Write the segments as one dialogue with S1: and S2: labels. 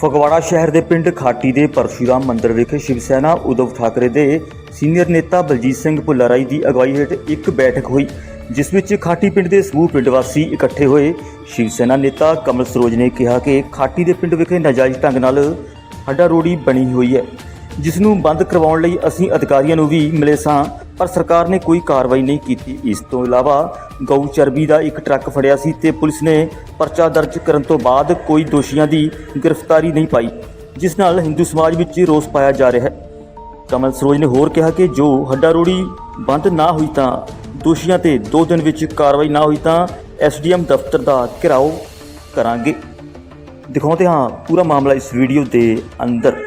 S1: ਫਗਵਾੜਾ ਸ਼ਹਿਰ ਦੇ ਪਿੰਡ ਖਾਟੀ ਦੇ ਪਰਸ਼ੂਰਾਮ ਮੰਦਿਰ ਵਿਖੇ ਸ਼ਿਵ ਸੈਨਾ ਉद्धਵ ਠਾਕਰੇ ਦੇ ਸੀਨੀਅਰ ਨੇਤਾ ਬਲਜੀਤ ਸਿੰਘ ਭੁੱਲਾਰਾਈ ਦੀ ਅਗਵਾਈ ਹੇਠ ਇੱਕ ਬੈਠਕ ਹੋਈ, ਜਿਸ ਵਿੱਚ ਖਾਟੀ ਪਿੰਡ ਦੇ ਸਮੂਹ ਪਿੰਡ ਵਾਸੀ ਇਕੱਠੇ ਹੋਏ। ਸ਼ਿਵ ਸੈਨਾ ਨੇਤਾ ਕਮਲ ਸਰੋਜ ਨੇ ਕਿਹਾ ਕਿ ਖਾਟੀ ਦੇ ਪਿੰਡ ਵਿਖੇ ਨਾਜਾਇਜ਼ ਢੰਗ ਨਾਲ ਹੱਡਾ ਰੋੜੀ ਬਣੀ ਹੋਈ ਹੈ, ਜਿਸ ਨੂੰ ਬੰਦ ਕਰਵਾਉਣ ਲਈ ਅਸੀਂ ਅਧਿਕਾਰੀਆਂ ਨੂੰ ਵੀ ਮਿਲੇ ਸਾਂ। ਪਰ ਸਰਕਾਰ ਨੇ ਕੋਈ ਕਾਰਵਾਈ ਨਹੀਂ ਕੀਤੀ। ਇਸ ਤੋਂ ਇਲਾਵਾ ਗਊ ਚਰਬੀ ਦਾ ਇੱਕ ਟਰੱਕ ਫੜਿਆ ਸੀ ਤੇ ਪੁਲਿਸ ਨੇ ਪਰਚਾ ਦਰਜ ਕਰਨ ਤੋਂ ਬਾਅਦ ਕੋਈ ਦੋਸ਼ੀਆਂ ਦੀ ਗ੍ਰਿਫਤਾਰੀ ਨਹੀਂ ਪਾਈ, ਜਿਸ ਨਾਲ ਹਿੰਦੂ ਸਮਾਜ ਵਿੱਚ ਰੋਸ ਪਾਇਆ ਜਾ ਰਿਹਾ ਹੈ। ਕਮਲ ਸਰੋਜ ਨੇ ਹੋਰ ਕਿਹਾ ਕਿ ਜੋ ਹੱਡਾ ਰੋੜੀ ਬੰਦ ਨਾ ਹੋਈ ਤਾਂ ਦੋਸ਼ੀਆਂ ਤੇ 2 ਦਿਨ ਵਿੱਚ ਕਾਰਵਾਈ ਨਾ ਹੋਈ ਤਾਂ ਐਸਡੀਐਮ ਦਫ਼ਤਰ ਦਾ ਘਿਰਾਓ ਕਰਾਂਗੇ। ਦਿਖਾਉਂਦੇ ਹਾਂ ਪੂਰਾ ਮਾਮਲਾ ਇਸ ਵੀਡੀਓ ਦੇ ਅੰਦਰ।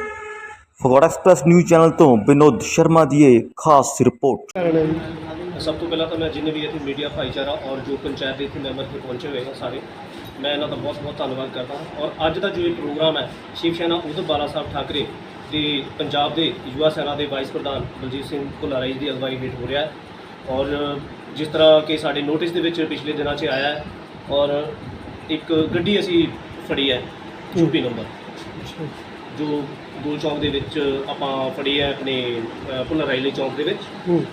S1: ਫਗਵਾੜਾ ਐਕਸਪ੍ਰੈਸ ਨਿਊਜ਼ ਚੈਨਲ ਤੋਂ ਵਿਨੋਦ ਸ਼ਰਮਾ ਦੀ ਇਹ ਖਾਸ ਰਿਪੋਰਟ
S2: ਜੀ
S3: ਸਭ ਤੋਂ ਪਹਿਲਾਂ ਤਾਂ ਮੈਂ ਜਿੰਨੇ ਵੀ ਇੱਥੇ ਮੀਡੀਆ ਭਾਈਚਾਰਾ ਔਰ ਜੋ ਪੰਚਾਇਤ ਦੇ ਇੱਥੇ ਮੈਂਬਰ ਇੱਥੇ ਪਹੁੰਚੇ ਹੋਏ ਨੇ ਸਾਰੇ ਮੈਂ ਇਹਨਾਂ ਦਾ ਬਹੁਤ ਬਹੁਤ ਧੰਨਵਾਦ ਕਰਦਾ ਹਾਂ। ਔਰ ਅੱਜ ਦਾ ਜੋ ਇਹ ਪ੍ਰੋਗਰਾਮ ਹੈ ਸ਼ਿਵ ਸੈਨਾ ਉਧਰ ਬਾਲਾ ਸਾਹਿਬ ਠਾਕਰੇ ਤੇ ਪੰਜਾਬ ਦੇ ਯੁਵਾ ਸੈਨਾ ਦੇ ਵਾਈਸ ਪ੍ਰਧਾਨ ਬਲਜੀਤ ਸਿੰਘ ਭੁੱਲਾਰਾਈ ਦੀ ਅਗਵਾਈ ਹੇਠ ਹੋ ਰਿਹਾ ਹੈ। ਔਰ ਜਿਸ ਤਰ੍ਹਾਂ ਕਿ ਸਾਡੇ ਨੋਟਿਸ ਦੇ ਵਿੱਚ ਪਿਛਲੇ ਦਿਨਾਂ 'ਚ ਆਇਆ ਹੈ ਔਰ ਇੱਕ ਗੱਡੀ ਅਸੀਂ ਫੜੀ ਹੈ ਯੂਪੀ ਨੰਬਰ। ਜੋ ਗੋਲ ਚੌਂਕ ਦੇ ਵਿੱਚ ਆਪਾਂ ਫੜੀ ਹੈ ਆਪਣੇ ਅ, ਭੁੱਲਾਰਾਈ ਚੌਂਕ ਦੇ ਵਿੱਚ।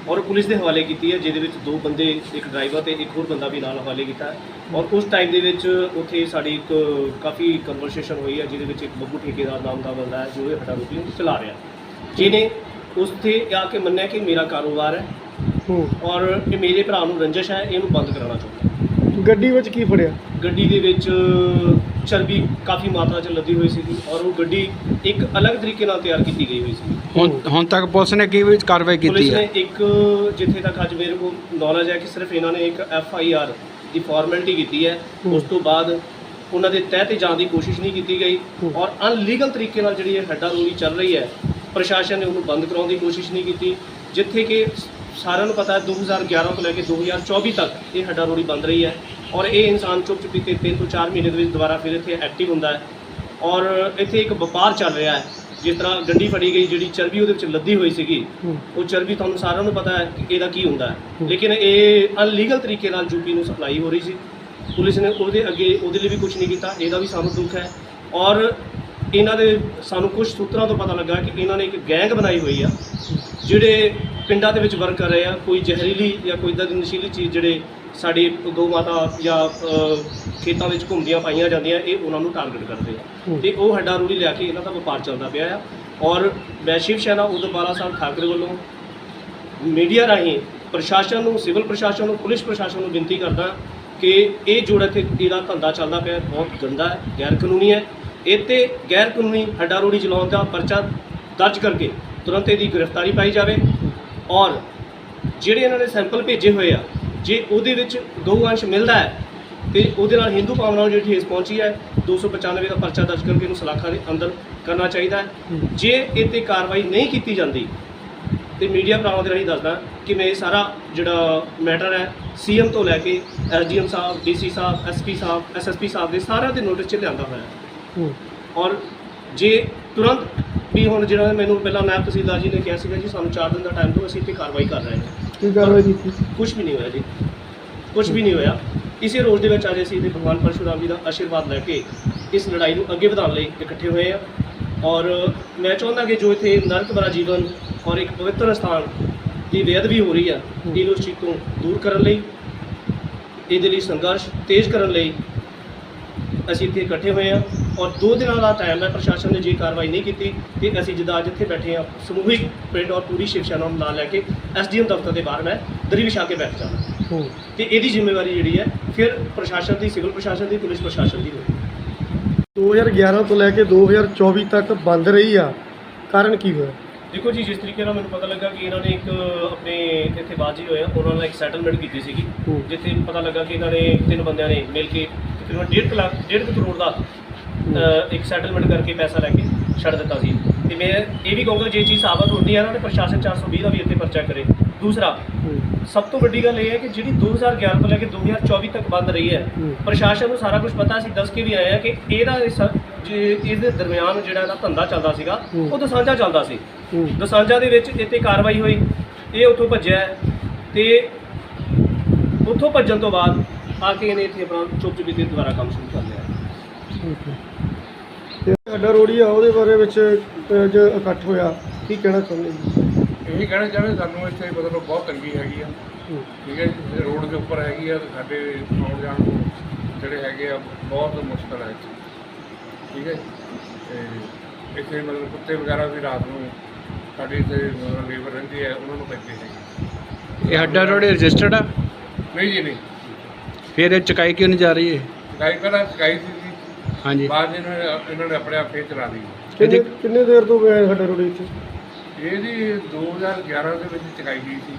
S3: ਔਰ ਪੁਲਿਸ ਦੇ ਹਵਾਲੇ ਕੀਤੀ ਹੈ ਜਿਹਦੇ ਵਿੱਚ ਦੋ ਬੰਦੇ ਇੱਕ ਡਰਾਈਵਰ ਤੇ ਇੱਕ ਹੋਰ ਬੰਦਾ ਵੀ ਨਾਲ ਹਵਾਲੇ ਕੀਤਾ ਔਰ ਉਸ ਟਾਈਮ ਦੇ ਵਿੱਚ ਉੱਥੇ ਸਾਡੀ ਇੱਕ ਕਾਫੀ ਕਨਵਰਸੇਸ਼ਨ ਹੋਈ ਹੈ ਜਿਹਦੇ ਵਿੱਚ ਇੱਕ ਬੱਬੂ ਠੇਕੇਦਾਰ ਨਾਮ ਦਾ ਬੰਦਾ ਹੈ ਜੋ ਇਹ ਹਟਾ ਰੋਟੀ ਚਲਾ ਰਿਹਾ ਜਿਹਨੇ ਉਸ ਤੇ ਆ ਕੇ ਮੰਨਿਆ ਕਿ ਮੇਰਾ ਕਾਰੋਬਾਰ ਹੈ
S2: ਹੂੰ।
S3: ਔਰ ਇਹ ਮੇਰੇ ਭਰਾ ਨੂੰ ਰੰਜਿਸ਼ ਹੈ ਇਹਨੂੰ ਬੰਦ ਕਰਾਉਣਾ ਚਾਹੁੰਦਾ
S2: ਗੱਡੀ ਵਿੱਚ ਕੀ ਫੜਿਆ?
S3: ਗੱਡੀ ਦੇ ਵਿੱਚ ਚਰਬੀ ਕਾਫੀ ਮਾਤਰਾ 'ਚ ਲੱਦੀ ਹੋਈ ਸੀਗੀ ਔਰ ਉਹ ਗੱਡੀ ਇੱਕ ਅਲੱਗ ਤਰੀਕੇ ਨਾਲ ਤਿਆਰ ਕੀਤੀ ਗਈ ਹੋਈ ਸੀ
S4: ਹੁਣ ਹੁਣ ਤੱਕ ਪੁਲਿਸ ਨੇ ਕੀ ਵਿੱਚ ਕਾਰਵਾਈ
S3: ਪੁਲਿਸ
S4: ਕੀਤੀ
S3: ਨੇ
S4: ਹੈ
S3: ਇੱਕ ਜਿੱਥੇ ਤੱਕ ਅੱਜ ਮੇਰੇ ਕੋਲ ਨੌਲੇਜ ਹੈ ਕਿ ਸਿਰਫ ਇਹਨਾਂ ਨੇ ਇੱਕ ਐਫ ਆਈ ਆਰ ਦੀ ਫਾਰਮੈਲਿਟੀ ਕੀਤੀ ਹੈ। ਉਸ ਤੋਂ ਬਾਅਦ ਉਹਨਾਂ ਦੇ ਤਹਿ ਤੇ ਜਾਣ ਦੀ ਕੋਸ਼ਿਸ਼ ਨਹੀਂ ਕੀਤੀ ਗਈ। ਔਰ ਅਨਲੀਗਲ ਤਰੀਕੇ ਨਾਲ ਜਿਹੜੀ ਇਹ ਹੱਡਾ ਰੋਲੀ ਚੱਲ ਰਹੀ ਹੈ ਪ੍ਰਸ਼ਾਸਨ ਨੇ ਉਹਨੂੰ ਬੰਦ ਕਰਾਉਣ ਦੀ ਕੋਸ਼ਿਸ਼ ਨਹੀਂ ਕੀਤੀ। ਜਿੱਥੇ ਕਿ ਸਾਰਿਆਂ ਨੂੰ ਪਤਾ ਹੈ 2011 ਤੋਂ ਲੈ ਕੇ 2024 ਤੱਕ ਇਹ ਹੱਡਾ ਰੋਲੀ ਬੰਦ ਰਹੀ ਹੈ। ਔਰ ਇਹ ਇਨਸਾਨ ਚੁੱਪ ਚੁਪੀਤੇ 3 ਤੋਂ 4 ਮਹੀਨੇ ਦੇ ਵਿੱਚ ਦੁਬਾਰਾ ਫਿਰ ਇੱਥੇ ਐਕਟਿਵ ਹੁੰਦਾ ਹੈ। ਔਰ ਇੱਥੇ ਇੱਕ ਵਪਾਰ ਚੱਲ ਰਿਹਾ ਹੈ ਜਿਸ ਤਰ੍ਹਾਂ ਗੱਡੀ ਫੜੀ ਗਈ ਜਿਹੜੀ ਚਰਬੀ ਉਹਦੇ ਵਿੱਚ ਲੱਦੀ ਹੋਈ ਸੀਗੀ ਉਹ ਚਰਬੀ ਤੁਹਾਨੂੰ ਸਾਰਿਆਂ ਨੂੰ ਪਤਾ ਹੈ ਕਿ ਇਹਦਾ ਕੀ ਹੁੰਦਾ ਹੈ।
S2: ਹੂੰ।
S3: ਲੇਕਿਨ ਇਹ ਅਨਲੀਗਲ ਤਰੀਕੇ ਨਾਲ ਯੂਪੀ ਨੂੰ ਸਪਲਾਈ ਹੋ ਰਹੀ ਸੀ। ਪੁਲਿਸ ਨੇ ਉਹਦੇ ਅੱਗੇ ਉਹਦੇ ਲਈ ਵੀ ਕੁਝ ਨਹੀਂ ਕੀਤਾ ਇਹਦਾ ਵੀ ਸਾਨੂੰ ਦੁੱਖ ਹੈ। ਔਰ ਇਹਨਾਂ ਦੇ ਸਾਨੂੰ ਕੁਝ ਸੂਤਰਾਂ ਤੋਂ ਪਤਾ ਲੱਗਾ ਕਿ ਇਹਨਾਂ ਨੇ ਇੱਕ ਗੈਂਗ ਬਣਾਈ ਹੋਈ ਆ ਜਿਹੜੇ ਪਿੰਡਾਂ ਦੇ ਵਿੱਚ ਵਰਕ ਕਰ ਰਹੇ ਆ ਕੋਈ ਜ਼ਹਿਰੀਲੀ ਜਾਂ ਕੋਈ ਇਦਾਂ ਦੀ ਨਸ਼ੀਲੀ ਚੀਜ਼ ਜਿਹੜੇ ਸਾਡੀ ਗਊ ਮਾਤਾ ਜਾਂ ਖੇਤਾਂ ਵਿੱਚ ਘੁੰਮਦੀਆਂ ਪਾਈਆਂ ਜਾਂਦੀਆਂ ਇਹ ਉਹਨਾਂ ਨੂੰ ਟਾਰਗੇਟ ਕਰਦੇ ਆ। ਤੇ ਉਹ ਹੱਡਾ ਰੂੜੀ ਲਿਆ ਕੇ ਇਹਨਾਂ ਦਾ ਵਪਾਰ ਚੱਲਦਾ ਪਿਆ ਆ। ਔਰ ਮੈਂ ਸ਼ਿਵ ਸੈਨਾ ਉਦਵਾਲਾ ਸਾਹਿਬ ਠਾਕਰੇ ਵੱਲੋਂ ਮੀਡੀਆ ਰਾਹੀਂ ਪ੍ਰਸ਼ਾਸਨ ਨੂੰ ਸਿਵਲ ਪ੍ਰਸ਼ਾਸਨ ਨੂੰ ਪੁਲਿਸ ਪ੍ਰਸ਼ਾਸਨ ਨੂੰ ਬੇਨਤੀ ਕਰਦਾ ਕਿ ਇਹ ਜੋੜਾ ਇੱਥੇ ਇਹਦਾ ਧੰਦਾ ਚੱਲਦਾ ਪਿਆ ਬਹੁਤ ਗੰਦਾ ਹੈ ਗੈਰ ਕਾਨੂੰਨੀ ਹੈ ਤੇ ਗੈਰ ਕਾਨੂੰਨੀ ਹੱਡਾ ਰੋੜੀ ਚਲਾਉਣ ਦਾ ਪਰਚਾ ਦਰਜ ਕਰਕੇ ਤੁਰੰਤ ਇਹਦੀ ਗ੍ਰਿਫਤਾਰੀ ਪਾਈ ਜਾਵੇ। ਔਰ ਜਿਹੜੇ ਇਹਨਾਂ ਨੇ ਸੈਂਪਲ ਭੇਜੇ ਹੋਏ ਆ ਜੇ ਉਹਦੇ ਵਿੱਚ ਗਊ ਅੰਸ਼ ਮਿਲਦਾ ਹੈ ਤੇ ਉਹਦੇ ਨਾਲ ਹਿੰਦੂ ਭਾਵਨਾ ਨੂੰ ਜਿਹੜੀ ਠੇਸ ਪਹੁੰਚੀ ਹੈ 295 ਦਾ ਪਰਚਾ ਦਰਜ ਕਰਕੇ ਇਹਨੂੰ ਸਲਾਖਾਂ ਦੇ ਅੰਦਰ ਕਰਨਾ ਚਾਹੀਦਾ ਹੈ। ਜੇ ਇਹ ਤੇ ਕਾਰਵਾਈ ਨਹੀਂ ਕੀਤੀ ਜਾਂਦੀ ਤੇ ਮੀਡੀਆ ਭਰਾਵਾਂ ਦੇ ਰਾਹੀਂ ਦੱਸਦਾ ਕਿ ਮੈਂ ਇਹ ਸਾਰਾ ਜਿਹੜਾ ਮੈਟਰ ਹੈ ਸੀਐਮ ਤੋਂ ਲੈ ਕੇ ਐਸਡੀਐਮ ਸਾਹਿਬ ਡੀਸੀ ਸਾਹਿਬ ਐਸਪੀ ਸਾਹਿਬ ਐਸਐਸਪੀ ਸਾਹਿਬ ਦੇ ਸਾਰਿਆਂ ਦੇ ਨੋਟਿਸ 'ਚ ਲਿਆਂਦਾ ਹੋਇਆ ਔਰ ਜੇ ਤੁਰੰਤ ਵੀ ਹੁਣ ਜਿਹੜਾ ਮੈਨੂੰ ਪਹਿਲਾਂ ਨਾਇਬ ਤਹਿਸੀਲਦਾਰ ਜੀ ਨੇ ਕਿਹਾ ਸੀਗਾ ਜੀ ਸਾਨੂੰ 4 ਦਿਨ ਦਾ ਟਾਈਮ ਦਿਓ ਅਸੀਂ ਇੱਥੇ ਕਾਰਵਾਈ ਕਰ ਰਹੇ ਹਾਂ।
S2: ਕੀ ਕਾਰਵਾਈ ਕੀਤੀ
S3: ਕੁਝ ਵੀ ਨਹੀਂ ਹੋਇਆ ਜੀ। ਕੁਝ ਵੀ ਨਹੀਂ ਹੋਇਆ। ਇਸੇ ਰੋਜ਼ ਦੇ ਵਿੱਚ ਅੱਜ ਅਸੀਂ ਤੇ ਭਗਵਾਨ ਪਰਸ਼ੁਰਾਮ ਜੀ ਦਾ ਆਸ਼ੀਰਵਾਦ ਲੈ ਕੇ ਇਸ ਲੜਾਈ ਨੂੰ ਅੱਗੇ ਵਧਾਉਣ ਲਈ ਇਕੱਠੇ ਹੋਏ ਆ। ਔਰ ਮੈਂ ਚਾਹੁੰਦਾ ਕਿ ਜੋ ਇੱਥੇ ਨਰਕ ਭਰਾ ਜੀਵਨ ਔਰ ਇੱਕ ਪਵਿੱਤਰ ਸਥਾਨ ਦੀ ਬੇਅਦਬੀ ਹੋ ਰਹੀ ਆ ਇਹਨੂੰ ਉਸ ਚੀਜ਼ ਤੋਂ ਦੂਰ ਕਰਨ ਲਈ ਇਹਦੇ ਲਈ ਸੰਘਰਸ਼ ਤੇਜ਼ ਕਰਨ ਲਈ ਅਸੀਂ ਇੱਥੇ ਇਕੱਠੇ ਹੋਏ ਆ। ਔਰ ਦੋ ਦਿਨਾਂ ਦਾ ਟਾਈਮ ਹੈ ਪ੍ਰਸ਼ਾਸਨ ਨੇ ਜੇ ਕਾਰਵਾਈ ਨਹੀਂ ਕੀਤੀ ਤੇ ਅਸੀਂ ਜਿੱਦਾਂ ਅੱਜ ਇੱਥੇ ਬੈਠੇ ਆ ਸਮੂਹਿਕ ਪਿੰਡ ਔਰ ਪੂਰੀ ਸ਼ਿਵ ਨੂੰ ਨਾਲ ਲੈ ਕੇ ਐਸਡੀਐਮ ਦਫ਼ਤਰ ਦੇ ਬਾਹਰ ਮੈਂ ਦਰੀ ਵਿਛਾ ਕੇ ਬੈਠ ਜਾਣਾ
S2: ਹੂੰ।
S3: ਤੇ ਇਹਦੀ ਜ਼ਿੰਮੇਵਾਰੀ ਜਿਹੜੀ ਹੈ ਫਿਰ ਪ੍ਰਸ਼ਾਸਨ ਦੀ ਸਿਵਲ ਪ੍ਰਸ਼ਾਸਨ ਦੀ ਪੁਲਿਸ ਪ੍ਰਸ਼ਾਸਨ ਦੀ ਹੋਏਗੀ
S2: 2011 ਤੋਂ ਲੈ ਕੇ 2024 ਤੱਕ ਬੰਦ ਰਹੀ ਆ। ਕਾਰਨ ਕੀ ਹੋਇਆ?
S3: ਦੇਖੋ ਜੀ ਜਿਸ ਤਰੀਕੇ ਨਾਲ ਮੈਨੂੰ ਪਤਾ ਲੱਗਾ ਕਿ ਇਹਨਾਂ ਨੇ ਇੱਕ ਆਪਣੇ ਇੱਥੇ ਬਾਜੀ ਹੋਇਆ ਉਹਨਾਂ ਨਾਲ ਇੱਕ ਸੈਟਲਮੈਂਟ ਕੀਤੀ ਸੀਗੀ।
S2: ਹੂੰ।
S3: ਜਿੱਥੇ ਪਤਾ ਲੱਗਾ ਕਿ ਇਹਨਾਂ ਨੇ ਤਿੰਨ ਬੰਦਿਆਂ ਨੇ ਮਿਲ ਕੇ ਤਕਰੀਬਨ 1.5 ਲੱਖ 1.5 ਕਰੋੜ ਦਾ ਇੱਕ ਸੈਟਲਮੈਂਟ ਕਰਕੇ ਪੈਸਾ ਲੈ ਕੇ ਛੱਡ ਦਿੱਤਾ ਸੀ। ਤੇ ਮੈਂ ਇਹ ਵੀ ਕਹੂੰਗਾ ਜੇ ਚੀਜ਼ ਸਾਬਤ ਹੁੰਦੀ ਹੈ ਨੇ ਪ੍ਰਸ਼ਾਸਨ 420 ਦਾ ਵੀ ਇੱਥੇ ਪਰਚਾ ਕਰੇ। ਦੂਸਰਾ ਸਭ ਤੋਂ ਵੱਡੀ ਗੱਲ ਇਹ ਹੈ ਕਿ ਜਿਹੜੀ 2011 ਤੋਂ ਲੈ ਕੇ 2024 ਤੱਕ ਬੰਦ ਰਹੀ ਹੈ। ਪ੍ਰਸ਼ਾਸਨ ਨੂੰ ਸਾਰਾ ਕੁਝ ਪਤਾ ਸੀ ਦੱਸ ਕੇ ਵੀ ਆਏ ਆ ਕਿ ਇਹਦਾ ਇਸ ਦੇ ਦਰਮਿਆਨ ਜਿਹੜਾ ਇਹਦਾ ਧੰਦਾ ਚੱਲਦਾ ਸੀਗਾ। ਉਹ ਦਸਾਂਜਾ ਚੱਲਦਾ ਸੀ।
S2: ਹੂੰ।
S3: ਦਸਾਂਜਾ ਦੇ ਵਿੱਚ ਇੱਥੇ ਕਾਰਵਾਈ ਹੋਈ ਇਹ ਉੱਥੋਂ ਭੱਜਿਆ ਤੇ ਉੱਥੋਂ ਭੱਜਣ ਤੋਂ ਬਾਅਦ ਆ ਕੇ ਇਹਨੇ ਇੱਥੇ ਆਪਣਾ ਚੁੱਪ ਚੁਪੀਤੇ ਦੁਬਾਰਾ ਕੰਮ ਸ਼ੁਰੂ ਕਰ ਲਿਆ।
S2: ਠੀਕ ਹੈ। ਸਾਡਾ ਰੋੜੀ ਆ ਉਹਦੇ ਬਾਰੇ ਵਿੱਚ ਅ, ਜੋ ਇਕੱਠ ਹੋਇਆ ਕੀ ਕਹਿਣਾ ਚਾਹੁੰਦੇ ਜੀ?
S5: ਇਹੀ ਕਹਿਣਾ ਚਾਹੁੰਦੇ ਸਾਨੂੰ ਇੱਥੇ ਮਤਲਬ ਬਹੁਤ ਤੰਗੀ ਹੈਗੀ ਆ।
S2: ਹੂੰ।
S5: ਠੀਕ ਹੈ ਜੀ ਰੋਡ ਦੇ ਉੱਪਰ ਹੈਗੀ ਆ ਤੇ ਸਾਡੇ ਆਉਣ ਜਾਣ ਨੂੰ ਜਿਹੜੇ ਹੈਗੇ ਆ ਬਹੁਤ ਮੁਸ਼ਕਲ ਹੈ ਇੱਥੇ। ਠੀਕ ਹੈ ਜੀ। ਤੇ ਇੱਥੇ ਮਤਲਬ ਕੁੱਤੇ ਵਗੈਰਾ ਵੀ ਰਾਤ ਨੂੰ ਸਾਡੀ ਇੱਥੇ ਮਤਲਬ ਲੇਬਰ ਰਹਿੰਦੀ ਹੈ ਉਹਨਾਂ ਨੂੰ ਪੈਂਦੇ ਹੈਗੇ।
S4: ਇਹ ਹੱਡਾ ਰੋਡ ਰਜਿਸਟਰਡ ਆ?
S5: ਨਹੀਂ ਜੀ ਨਹੀਂ।
S4: ਫਿਰ ਇਹ ਚਕਾਈ ਕਿਉਂ ਨਹੀਂ ਜਾ ਰਹੀ ਹੈ
S5: ਸਕਾਈ ਪਹਿਲਾਂ ਸਕਾਈ ਸੀ
S4: ਹਾਂਜੀ।
S5: ਬਾਅਦ 'ਚ ਇਹਨਾਂ ਨੇ ਇਹਨਾਂ ਨੇ ਆਪਣੇ ਆਪ ਫੇਰ ਚਲਾ ਲਈ।
S2: ਕਿੰਨੇ ਕਿੰਨੇ ਦੇਰ ਤੋਂ ਗਏ ਸਾਡਾ ਰੋੜੀ ਇੱਥੇ
S5: ਇਹ ਜੀ 2011 ਦੇ ਵਿੱਚ ਚਕਾਈ ਗਈ ਸੀ।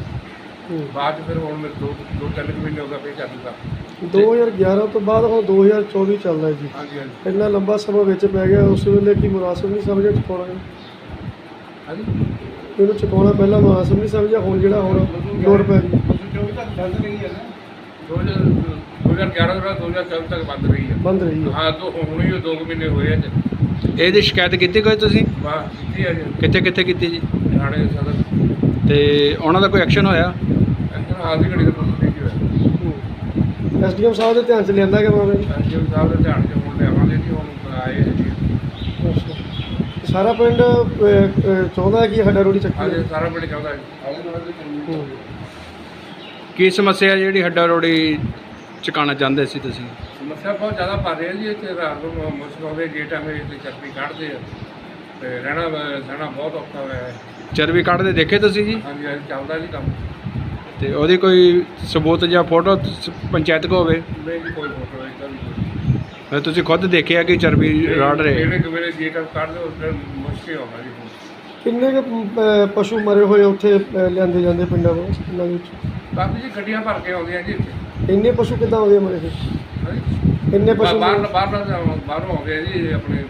S2: ਹੂੰ।
S5: ਬਾਅਦ 'ਚ ਫਿਰ ਹੁਣ ਮੇਰੇ ਦੋ ਦੋ ਤਿੰਨ ਕੁ ਮਹੀਨੇ ਹੋ ਗਏ ਫੇਰ ਚਾਲੂ ਕਰ
S2: 2011 ਤੋਂ ਬਾਅਦ ਹੁਣ 2024 ਚੱਲਦਾ ਜੀ।
S5: ਹਾਂਜੀ ਹਾਂਜੀ।
S2: ਇੰਨਾ ਲੰਬਾ ਸਮਾਂ ਵਿੱਚ ਪੈ ਗਿਆ ਉਸ ਵੇਲੇ ਕੀ ਮੁਨਾਸਬ ਨਹੀਂ ਸਮਝਿਆ ਚੁਕਾਉਣਾ?
S5: ਹਾਂਜੀ।
S2: ਇਹਨੂੰ ਚੁਕਾਉਣਾ ਪਹਿਲਾਂ ਮੁਨਾਸਬ ਨਹੀਂ ਸਮਝਿਆ ਹੁਣ ਜਿਹੜਾ ਹੁਣ ਲੋੜ ਪੈ ਗਈ।
S5: 2011 ਤੋਂ 2014 ਤੱਕ ਬੰਦ ਰਹੀ ਹੈ
S2: ਬੰਦ ਰਹੀ ਹੈ
S5: ਹਾਂ ਤੋਂ ਹੁਣ ਹੀ 2 ਮਹੀਨੇ ਹੋਏ ਆ ਜੀ।
S4: ਇਹਦੀ ਸ਼ਿਕਾਇਤ ਕੀਤੀ ਕੋਈ ਤੁਸੀਂ?
S5: ਵਾਹ ਕੀਤੀ ਹੈ ਜੀ।
S4: ਕਿੱਥੇ ਕਿੱਥੇ ਕੀਤੀ ਜੀ?
S5: ਥਾਣੇ ਦੇ ਸਦਰ
S4: ਤੇ ਉਹਨਾਂ ਦਾ ਕੋਈ ਐਕਸ਼ਨ ਹੋਇਆ?
S5: ਐਕਸ਼ਨ ਹਾਲ ਦੀ ਘੜੀ ਦਾ ਪੁੱਛ ਨਹੀਂ ਹੋਇਆ।
S2: ਐਸਡੀਐਮ ਸਾਹਿਬ ਦੇ ਧਿਆਨ ਚ ਲਿਆਂਦਾ ਕਿ ਮਾਮਲੇ
S5: ਐਸਡੀਓ ਸਾਹਿਬ ਦੇ ਧਿਆਨ 'ਚ ਹੁਣ ਲਿਆਵਾਂਗੇ ਜੀ ਹੁਣ ਆਏ ਜੀ।
S2: ਸਾਰਾ ਪਿੰਡ ਚਾਹੁੰਦਾ ਹੈ ਕਿ ਸਾਡਾ ਰੋੜੀ ਚੱਕੀ
S5: ਅੱਜ
S2: ਜਾਵੇ।
S5: ਸਾਰਾ ਪਿੰਡ ਚਾਹੁੰਦਾ ਹੂੰ।
S4: ਕੀ ਸਮੱਸਿਆ ਜਿਹੜੀ ਹੱਡਾ ਰੋੜੀ ਚਕਾਉਣਾ ਚਾਹੁੰਦੇ ਸੀ ਤੁਸੀਂ?
S5: ਸਮੱਸਿਆ ਬਹੁਤ ਜ਼ਿਆਦਾ ਪਾ ਰਹੀ ਹੈ ਜੀ ਇੱਥੇ ਰਾਤ ਨੂੰ ਮੁਸ਼ਕਲ ਹੋਵੇ ਜੇ ਟਾਈਮ ਤੇ ਚੱਕਰੀ ਕੱਢਦੇ ਆ। ਤੇ ਰਹਿਣਾ ਸਹਿਣਾ ਬਹੁਤ ਔਖਾ ਹੋਇਆ ਹੈ।
S4: ਚਰਬੀ ਕੱਢਦੇ ਦੇਖੇ ਤੁਸੀਂ ਜੀ?
S5: ਹਾਂਜੀ ਹਾਂਜੀ ਚੱਲਦਾ ਜੀ ਕੰਮ।
S4: ਤੇ ਉਹਦੀ ਕੋਈ ਸਬੂਤ ਜਾਂ ਫੋਟੋ ਪੰਚਾਇਤ ਕੋ ਹੋਵੇ?
S5: ਨਹੀਂ ਜੀ ਕੋਈ ਫੋਟੋ ਇਦਾਂ ਨਹੀਂ।
S4: ਫਿਰ ਤੁਸੀਂ ਖੁਦ ਦੇਖਿਆ ਕਿ ਚਰਬੀ ਰੜ ਰਹੇ?
S5: ਜਿਹੜੇ ਕਿ ਮੇਰੇ ਜੇ ਟਾਈਮ ਕੱਢਦੇ ਉਸ ਦਿਨ ਮੁਸ਼ਕਲ ਹੋਣਾ ਜੀ।
S2: ਕਿੰਨੇ ਕੁ ਪਸ਼ੂ ਮਰੇ ਹੋਏ ਉੱਥੇ ਅ, ਲਿਆਂਦੇ ਜਾਂਦੇ ਪਿੰਡਾਂ ਵਿੱਚ? ਪਿੰਡਾਂ ਵਿੱਚ?
S5: ਕਾਫੀ ਜੀ ਗੱਡੀਆਂ ਭਰ ਕੇ ਆਉਂਦੀਆਂ ਜੀ ਇੱਥੇ।
S2: ਇੰਨੇ ਪਸ਼ੂ ਕਿੱਦਾਂ ਆਉਂਦੇ ਆ ਮਰੇ ਫਿਰ ਇੰਨੇ ਪਸ਼ੂ
S5: ਬਾਹਰ ਬਾਹਰ ਬਾਹਰੋਂ ਆਉਂਦੇ ਆ ਜੀ ਆਪਣੇ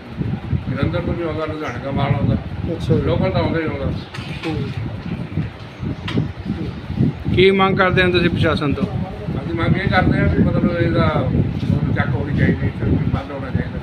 S5: ਜਲੰਧਰ ਤੋਂ ਵੀ ਆਉਂਦਾ ਲੁਧਿਆਣੇ ਦਾ ਮਾਲ ਆਉਂਦਾ।
S2: ਅੱਛਾ
S5: ਲੋਕਲ ਤਾਂ ਆਉਂਦਾ ਹੀ ਆਉਂਦਾ।
S4: ਕੀ ਮੰਗ ਕਰਦੇ ਹੋ ਤੁਸੀਂ ਪ੍ਰਸ਼ਾਸਨ ਤੋਂ?
S5: ਅਸੀਂ ਮੰਗ ਇਹ ਕਰਦੇ ਹਾਂ ਕਿ ਮਤਲਬ ਇਹਦਾ ਚੱਕ ਹੋਣੀ ਚਾਹੀਦੀ ਬੰਦ ਹੋਣਾ ਚਾਹੀਦਾ।